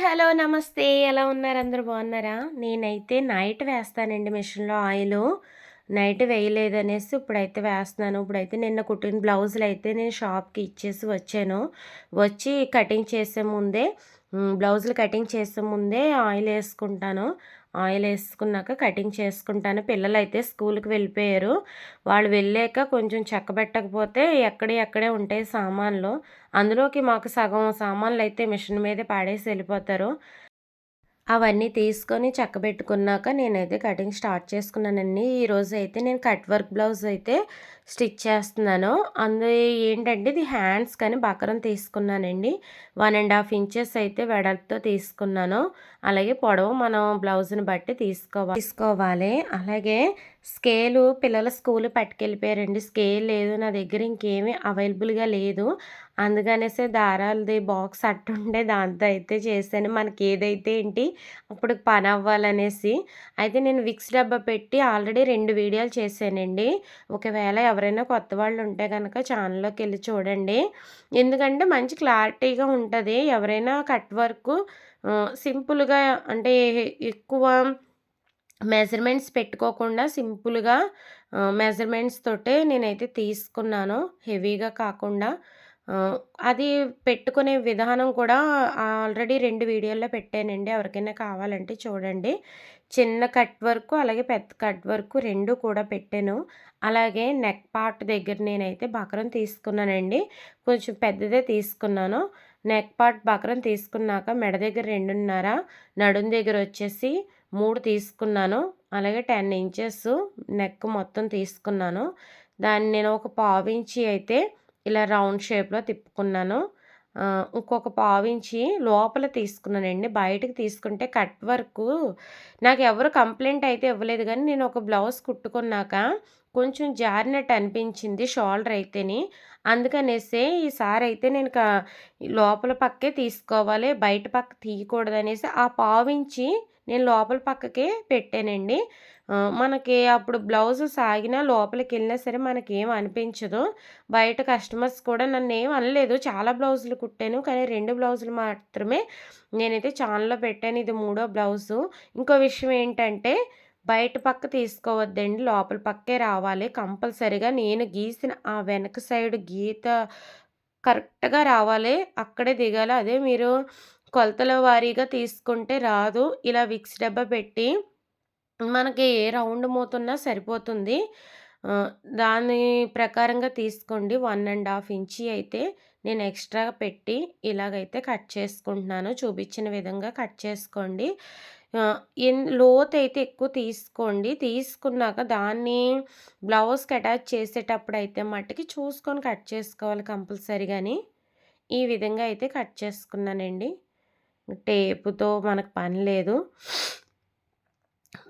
Hello నమస్తే. ఎలా ఉన్నారు? అందరు బాగున్నారా? నేనైతే నైట్ వేస్తానండి మిషన్లో ఆయిల్. నైట్ వేయలేదనేసి ఇప్పుడైతే వేస్తున్నాను. ఇప్పుడైతే నిన్న కుట్టిన బ్లౌజులు అయితే నేను షాప్కి ఇచ్చేసి వచ్చాను. వచ్చి కటింగ్ చేసే ముందే బ్లౌజులు కటింగ్ చేసే ముందే ఆయిల్ వేసుకుంటాను ఆయిల్ వేసుకున్నాక కటింగ్ చేసుకుంటాను. పిల్లలు అయితే స్కూల్కి వెళ్ళిపోయారు. వాళ్ళు వెళ్ళాక కొంచెం చెక్కబెట్టకపోతే ఎక్కడే ఎక్కడే ఉంటాయి సామాన్లు. అందులోకి మాకు సగం సామాన్లు అయితే మిషన్ మీదే పాడేసి వెళ్ళిపోతారు. అవన్నీ తీసుకొని చక్కబెట్టుకున్నాక నేనైతే కటింగ్ స్టార్ట్ చేసుకున్నానండి. ఈరోజు అయితే నేను కట్ వర్క్ బ్లౌజ్ అయితే స్టిచ్ చేస్తున్నాను. అందు ఏంటంటే ఇది హ్యాండ్స్ కానీ బకరం తీసుకున్నానండి. వన్ అండ్ హాఫ్ ఇంచెస్ అయితే వెడల్పుతో తీసుకున్నాను. అలాగే పొడవు మనం బ్లౌజ్ని బట్టి తీసుకోవాలి తీసుకోవాలి. అలాగే స్కేలు పిల్లల స్కూల్ పట్టుకెళ్ళిపోయారండి. స్కేల్ లేదు నా దగ్గర ఇంకేమీ అవైలబుల్గా లేదు. అందుకనేసి దారాలది బాక్స్ అట్టుండే దాంతో అయితే చేశాను. మనకి ఏదైతే ఏంటి అప్పుడు పని అవ్వాలనేసి. అయితే నేను విక్స్ డబ్బా పెట్టి ఆల్రెడీ రెండు వీడియోలు చేశానండి. ఒకవేళ ఎవరైనా కొత్త వాళ్ళు ఉంటే కనుక ఛానల్లోకి వెళ్ళి చూడండి. ఎందుకంటే మంచి క్లారిటీగా ఉంటుంది. ఎవరైనా కట్ వర్క్ సింపుల్గా అంటే ఎక్కువ మెజర్మెంట్స్ పెట్టుకోకుండా సింపుల్గా మెజర్మెంట్స్ తోటే నేనైతే తీసుకున్నాను. హెవీగా కాకుండా అది పెట్టుకునే విధానం కూడా ఆల్రెడీ రెండు వీడియోల్లో పెట్టానండి. ఎవరికైనా కావాలంటే చూడండి. చిన్న కట్ వర్క్ అలాగే పెద్ద కట్ వర్క్ రెండు కూడా పెట్టాను. అలాగే నెక్ పార్ట్ దగ్గర నేనైతే బకరం తీసుకున్నానండి. కొంచెం పెద్దదే తీసుకున్నాను. నెక్ పార్ట్ బకరం తీసుకున్నాక మెడ దగ్గర రెండున్నర నడుం దగ్గర వచ్చేసి మూడు తీసుకున్నాను. అలాగే టెన్ ఇంచెస్ నెక్ మొత్తం తీసుకున్నాను. దాన్ని నేను ఒక పావించి అయితే ఇలా రౌండ్ షేప్లో తిప్పుకున్నాను. ఇంకొక పావించి లోపల తీసుకున్నానండి. బయటకు తీసుకుంటే కట్ వర్క్. నాకు ఎవరు కంప్లైంట్ అయితే ఇవ్వలేదు కానీ నేను ఒక బ్లౌజ్ కుట్టుకున్నాక కొంచెం జారినట్టు అనిపించింది షోల్డర్ అయితేని. అందుకనేసి ఈసారి అయితే నేను లోపల పక్కే తీసుకోవాలి బయట పక్క తీయకూడదు అనేసి ఆ పావించి నేను లోపల పక్కకే పెట్టానండి. మనకి అప్పుడు బ్లౌజ్ సాగినా లోపలికి వెళ్ళినా సరే మనకి ఏం అనిపించదు. బయట కస్టమర్స్ కూడా నన్ను ఏం అనలేదు. చాలా బ్లౌజులు కుట్టాను. కానీ రెండు బ్లౌజులు మాత్రమే నేనైతే ఛానల్లో పెట్టాను. ఇది మూడో బ్లౌజు. ఇంకో విషయం ఏంటంటే బయట పక్క తీసుకోవద్దండి. లోపల పక్కే రావాలి. కంపల్సరిగా నేను గీసిన ఆ వెనక సైడ్ గీత కరెక్ట్గా రావాలి. అక్కడే దిగాలి. అదే మీరు కొలతల వారీగా తీసుకుంటే రాదు. ఇలా విక్స్ డబ్బా పెట్టి మనకి ఏ రౌండ్ మూతున్నా సరిపోతుంది. దాని ప్రకారంగా తీసుకోండి. వన్ అండ్ హాఫ్ ఇంచి అయితే నేను ఎక్స్ట్రా పెట్టి ఇలాగైతే కట్ చేసుకుంటున్నాను. చూపించిన విధంగా కట్ చేసుకోండి. ఎన్ అయితే ఎక్కువ తీసుకోండి. తీసుకున్నాక దాన్ని బ్లౌజ్కి అటాచ్ చేసేటప్పుడు అయితే మట్టుకి చూసుకొని కట్ చేసుకోవాలి కంపల్సరీగాని ఈ విధంగా అయితే కట్ చేసుకున్నానండి. టేపుతో మనకు పని లేదు.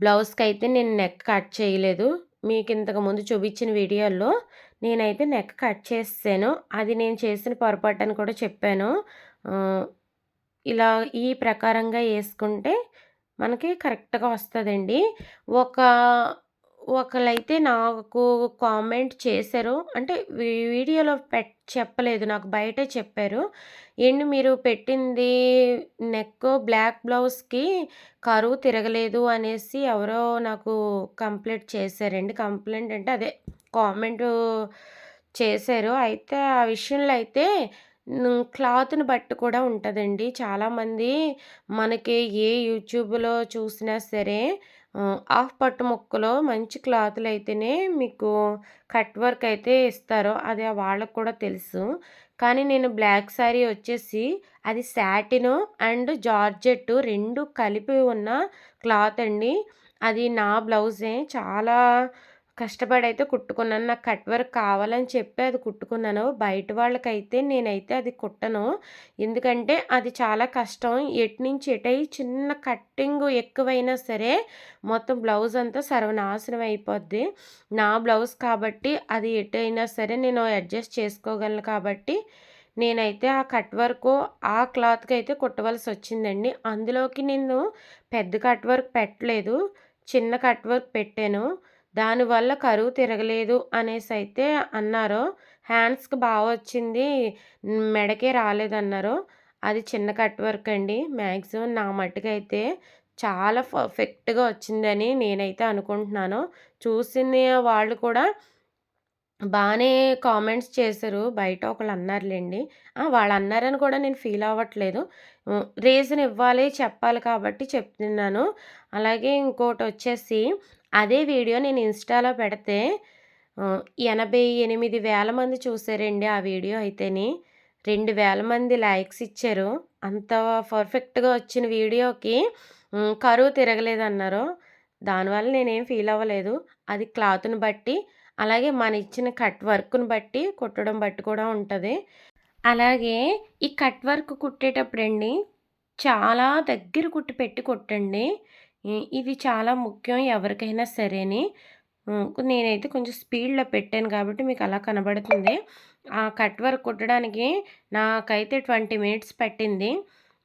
బ్లౌజ్కి అయితే నేను నెక్ కట్ చేయలేదు. మీకు ఇంతకుముందు చూపించిన వీడియోలో నేనైతే నెక్ కట్ చేసాను అది నేను చేసిన పొరపాటు అని కూడా చెప్పాను. ఇలా ఈ ప్రకారంగా వేసుకుంటే మనకి కరెక్ట్గా వస్తుందండి. ఒక ఒకరైతే నాకు కామెంట్ చేశారు. అంటే వీడియోలో పెట్ చెప్పలేదు. నాకు బయటే చెప్పారు. ఏంటి మీరు పెట్టింది నెక్ బ్లాక్ బ్లౌజ్కి కరువు తిరగలేదు అనేసి ఎవరో నాకు కంప్లైంట్ చేశారండి కంప్లైంట్ అంటే అదే కామెంట్ చేశారు. అయితే ఆ విషయంలో అయితే క్లాత్‌ని బట్టి కూడా ఉంటుందండి. చాలామంది మనకి ఏ యూట్యూబ్‌లో చూసినా సరే హాఫ్ పట్టు ముక్కలో మంచి క్లాతులు అయితేనే మీకు కట్ వర్క్ అయితే ఇస్తారో అది వాళ్ళకు కూడా తెలుసు. కానీ నేను బ్లాక్ శారీ వచ్చేసి అది శాటిను అండ్ జార్జెట్ రెండు కలిపి ఉన్న క్లాత్ అండి. అది నా బ్లౌజే. చాలా కష్టపడి అయితే కుట్టుకున్నాను. నాకు కట్ వర్క్ కావాలని చెప్పి అది కుట్టుకున్నాను. బయట వాళ్ళకైతే నేనైతే అది కుట్టను. ఎందుకంటే అది చాలా కష్టం. ఎటు నుంచి ఎటై చిన్న కట్టింగ్ ఎక్కువైనా సరే మొత్తం బ్లౌజ్ అంతా సర్వనాశనం అయిపోద్ది. నా బ్లౌజ్ కాబట్టి అది ఎటైనా సరే నేను అడ్జస్ట్ చేసుకోగలను కాబట్టి నేనైతే ఆ కట్ వర్క్ ఆ క్లాత్కి అయితే కుట్టవలసి వచ్చిందండి. అందులోకి నేను పెద్ద కట్ వర్క్ పెట్టలేదు. చిన్న కట్ వర్క్ పెట్టాను. దానివల్ల కరువు తిరగలేదు అనేసి అయితే అన్నారు హ్యాండ్స్కి బాగా వచ్చింది మెడకే రాలేదన్నారు అది చిన్న కట్ వర్క్ అండి మ్యాక్సిమం నా మట్టుకైతే చాలా పర్ఫెక్ట్‌గా వచ్చిందని నేనైతే అనుకుంటున్నాను. చూసిన వాళ్ళు కూడా బాగానే కామెంట్స్ చేశారు. బయట ఒకళ్ళు అన్నారులెండి. వాళ్ళు వాళ్ళన్నారని కూడా నేను ఫీల్ అవ్వట్లేదు. రీజన్ ఇవ్వాలి, చెప్పాలి కాబట్టి చెప్తున్నాను. అలాగే ఇంకోటి వచ్చేసి అదే వీడియో నేను ఇన్‌స్టాలో పెడితే ఎనభై ఎనిమిది వేల మంది చూసారండి ఆ వీడియో అయితేని. 2,000 మంది లైక్స్ ఇచ్చారు. అంత పర్ఫెక్ట్‌గా వచ్చిన వీడియోకి కరువు తిరగలేదన్నారు. దానివల్ల నేనేం ఫీల్ అవ్వలేదు. అది క్లాత్‌ని బట్టి, అలాగే మన ఇచ్చిన కట్ వర్క్‌ని బట్టి, కుట్టడం బట్టి కూడా ఉంటుంది అలాగే ఈ కట్ వర్క్ కుట్టేటప్పుడండి చాలా దగ్గర కుట్టి పెట్టి కుట్టండి. ఇది చాలా ముఖ్యం ఎవరికైనా సరేని. నేనైతే కొంచెం స్పీడ్‌లో పెట్టాను కాబట్టి మీకు అలా కనబడుతుంది. ఆ కట్ వర్క్ కుట్టడానికి నాకైతే 20 మినిట్స్ పట్టింది.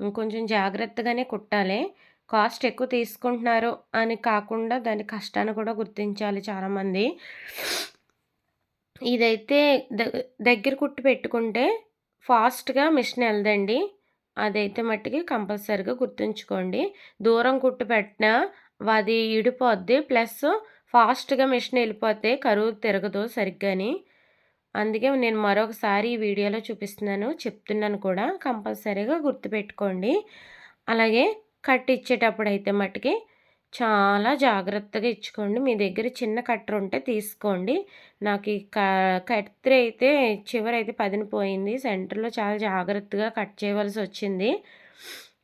కొంచెం జాగ్రత్తగానే కుట్టాలి. కాస్ట్ ఎక్కువ తీసుకుంటున్నారు అని కాకుండా దాని కష్టాన్ని కూడా గుర్తించాలి చాలామంది. ఇదైతే ద దగ్గర కుట్టు పెట్టుకుంటే ఫాస్ట్‌గా మిషన్ వెళ్దండి అదైతే మట్టికి కంపల్సరీగా గుర్తుంచుకోండి. దూరం కుట్టు పెట్టినా అది ఇడిపోద్ది. ప్లస్ ఫాస్ట్‌గా మిషన్ వెళ్ళిపోతే కరువు తిరగదు సరిగ్గాని. అందుకే నేను మరొకసారి ఈ వీడియోలో చూపిస్తున్నాను. చెప్తున్నాను కూడా. కంపల్సరీగా గుర్తుపెట్టుకోండి. అలాగే కట్ ఇచ్చేటప్పుడు అయితే మట్టుకి చాలా జాగ్రత్తగా ఇచ్చుకోండి. మీ దగ్గర చిన్న కట్టర్ ఉంటే తీసుకోండి. నాకు ఈ క కత్తి అయితే చివరైతే పదినిపోయింది. సెంటర్‌లో చాలా జాగ్రత్తగా కట్ చేయవలసి వచ్చింది.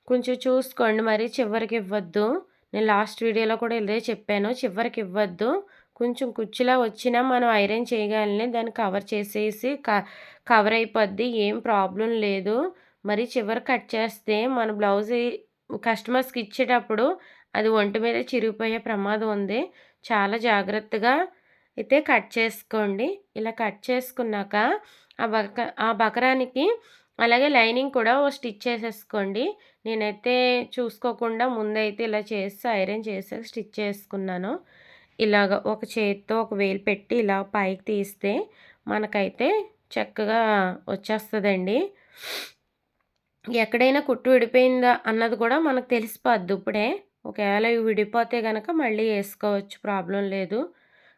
కొంచెం చూసుకోండి మరి చివరికి ఇవ్వద్దు. నేను లాస్ట్ వీడియోలో కూడా ఇదే చెప్పాను. చివరికి ఇవ్వద్దు. కొంచెం కుర్చీలా వచ్చినా మనం ఐరన్ చేయగలని దాన్ని కవర్ చేసేసి క కవర్ అయిపోద్ది. ఏం ప్రాబ్లం లేదు. మరి చివరి కట్ చేస్తే మన బ్లౌజ్ కస్టమర్స్‌కి ఇచ్చేటప్పుడు అది ఒంటి మీద చిరిగిపోయే ప్రమాదం ఉంది. చాలా జాగ్రత్తగా అయితే కట్ చేసుకోండి. ఇలా కట్ చేసుకున్నాక ఆ బక ఆ బకరానికి అలాగే లైనింగ్ కూడా ఓ స్టిచ్ చేసేసుకోండి. నేనైతే చూసుకోకుండా ముందైతే ఇలా చేసి ఐరన్ చేసాక స్టిచ్ చేసుకున్నాను. ఇలాగ ఒక చేత్తో ఒక వేలు పెట్టి ఇలా పైకి తీస్తే మనకైతే చక్కగా వచ్చేస్తుందండి ఎక్కడైనా కుట్టు విడిపోయిందా అన్నది కూడా మనకు తెలిసిపోద్ది ఇప్పుడే. ఒకవేళ ఇవి విడిపోతే కనుక మళ్ళీ వేసుకోవచ్చు ప్రాబ్లం లేదు.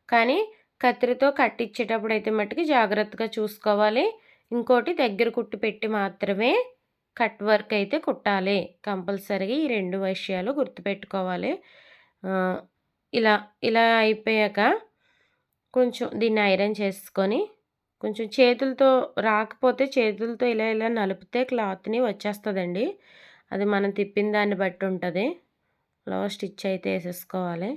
కానీ కత్తిరితో కట్టిచ్చేటప్పుడు అయితే మట్టుకి జాగ్రత్తగా చూసుకోవాలి. ఇంకోటి దగ్గర కుట్టు పెట్టి మాత్రమే కట్ వర్క్ అయితే కుట్టాలి. కంపల్సరీగా ఈ రెండు విషయాలు గుర్తుపెట్టుకోవాలి. ఇలా ఇలా అయిపోయాక కొంచెం దీన్ని ఐరన్ చేసుకొని కొంచెం చేతులతో రాకపోతే చేతులతో ఇలా ఇలా నలిపితే క్లాత్‌ని వచ్చేస్తుందండి అది మనం తిప్పిన దాన్ని బట్టి ఉంటుంది ఇలా స్టిచ్ అయితే వేసేసుకోవాలి.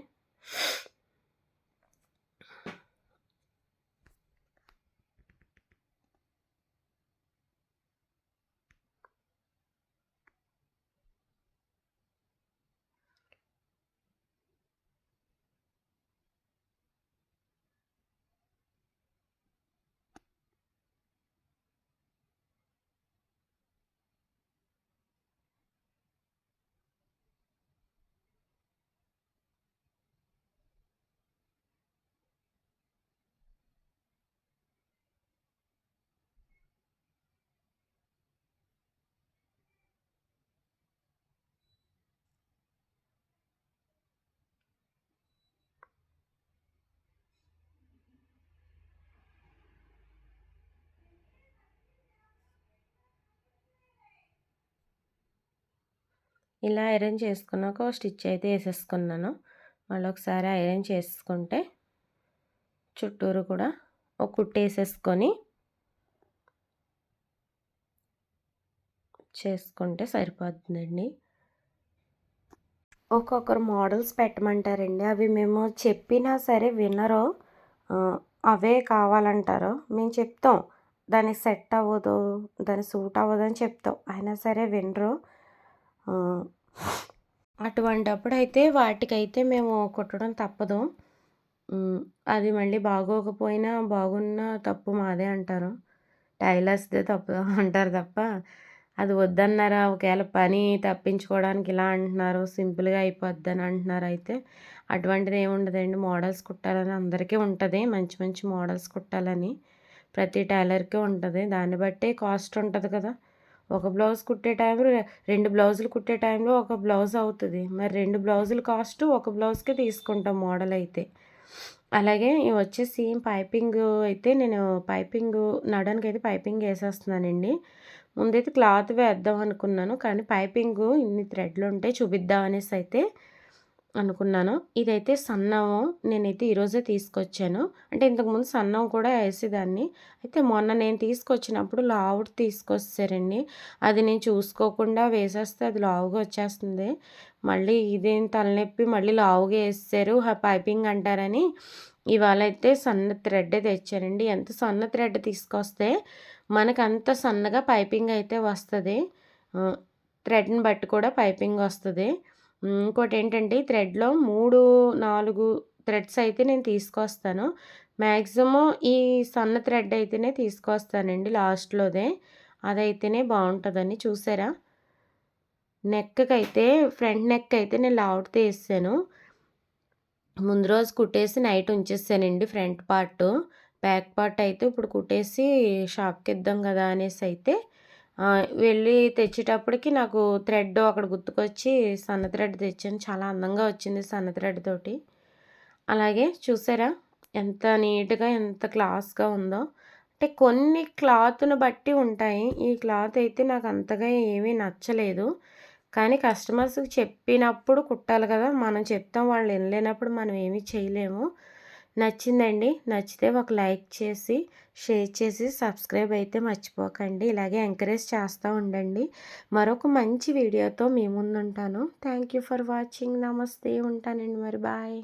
ఇలా ఐరన్ చేసుకున్నాక స్టిచ్ అయితే వేసేసుకున్నాను మళ్ళీ ఒకసారి ఐరన్ చేసుకుంటే చుట్టూరు కూడా ఒక కుట్టేసేసుకొని చేసుకుంటే సరిపోతుందండి. ఒక్కొక్కరు మోడల్స్ పెట్టమంటారండి. అవి మేము చెప్పినా సరే వినరు. అవే కావాలంటారు. మేము చెప్తాం. దానికి సెట్ అవ్వదు, దానికి సూట్ అవ్వదు అని చెప్తాం. అయినా సరే వినరు. అటువంటప్పుడు అటువంటప్పుడైతే వాటికైతే మేము కుట్టడం తప్పదు. అది మళ్ళీ బాగోకపోయినా, బాగున్నా తప్పు మాదే అంటారు. టైలర్స్‌దే తప్పు అంటారు తప్ప, అది వద్దన్నారా ఒకవేళ పని తప్పించుకోవడానికి ఇలా అంటున్నారు, సింపుల్‌గా అయిపోద్దని అంటున్నారు అయితే, అటువంటిది ఏముండదండి మోడల్స్ కుట్టాలని అందరికీ ఉంటుంది మంచి మంచి మోడల్స్ కుట్టాలని. ప్రతి టైలర్‌కి ఉంటుంది దాన్ని బట్టే కాస్ట్ ఉంటుంది కదా! ఒక బ్లౌజ్ కుట్టే టైంలో రెండు బ్లౌజులు కుట్టే టైంలో ఒక బ్లౌజ్ అవుతుంది. మరి రెండు బ్లౌజుల కాస్ట్ ఒక బ్లౌజ్కే తీసుకుంటాం మోడల్ అయితే. అలాగే ఇవి వచ్చేసి పైపింగ్ అయితే నేను పైపింగ్ నడనికి అయితే పైపింగ్ వేసేస్తున్నానండి. ముందైతే క్లాత్ వేద్దాం అనుకున్నాను కానీ పైపింగ్ ఇన్ని థ్రెడ్లు ఉంటే చూపిద్దాం అనేసి అయితే అనుకున్నాను. ఇదైతే సన్నం నేనైతే ఈరోజే తీసుకొచ్చాను. అంటే ఇంతకుముందు సన్నం కూడా వేసేదాన్ని. అయితే మొన్న నేను తీసుకొచ్చినప్పుడు లావుడు తీసుకొచ్చారండి అది నేను చూసుకోకుండా వేసేస్తే అది లావుగా వచ్చేస్తుంది. మళ్ళీ ఇదేం తలనొప్పి మళ్ళీ లావుగా వేసారు పైపింగ్ అంటారని. ఇవాళ అయితే సన్న థ్రెడ్ తెచ్చారండి. ఎంత సన్న థ్రెడ్ తీసుకొస్తే మనకు అంత సన్నగా పైపింగ్ అయితే వస్తుంది. థ్రెడ్ని బట్టి కూడా పైపింగ్ వస్తుంది. ఇంకోటి ఏంటంటే థ్రెడ్లో మూడు నాలుగు థ్రెడ్స్ అయితే నేను తీసుకొస్తాను. మ్యాక్సిమం ఈ సన్న థ్రెడ్ అయితేనే తీసుకొస్తానండి లాస్ట్లోదే. అదైతేనే బాగుంటుందని చూసారా? నెక్కి అయితే ఫ్రంట్ నెక్ అయితే నేను లావుట్ తీసాను ముందు రోజు కుట్టేసి నైట్ ఉంచేసానండి ఫ్రంట్ పార్ట్. బ్యాక్ పార్ట్ అయితే ఇప్పుడు కుట్టేసి షాప్కి ఇద్దాం కదా అనేసి అయితే వెళ్ళి తెచ్చేటప్పటికి నాకు థ్రెడ్ అక్కడ గుర్తుకొచ్చి సన్న థ్రెడ్ తెచ్చాను. చాలా అందంగా వచ్చింది సన్న థ్రెడ్ తోటి. అలాగే చూసారా ఎంత నీట్గా ఎంత క్లాస్గా ఉందో. అంటే కొన్ని క్లాత్ను బట్టి ఉంటాయి. ఈ క్లాత్ అయితే నాకు అంతగా ఏమీ నచ్చలేదు. కానీ కస్టమర్స్కి చెప్పినప్పుడు కుట్టాలి కదా. మనం చెప్తాం వాళ్ళు వినలేనప్పుడు మనం ఏమీ చేయలేము. నచ్చిందండి నచ్చితే ఒక లైక్ చేసి షేర్ చేసి సబ్స్క్రైబ్ అయితే మర్చిపోకండి. ఇలాగే ఎంకరేజ్ చేస్తూ ఉండండి. మరొక మంచి వీడియోతో మీ ముందు ఉంటాను థ్యాంక్ యూ ఫర్ వాచింగ్. నమస్తే. ఉంటానండి మరి. బాయ్.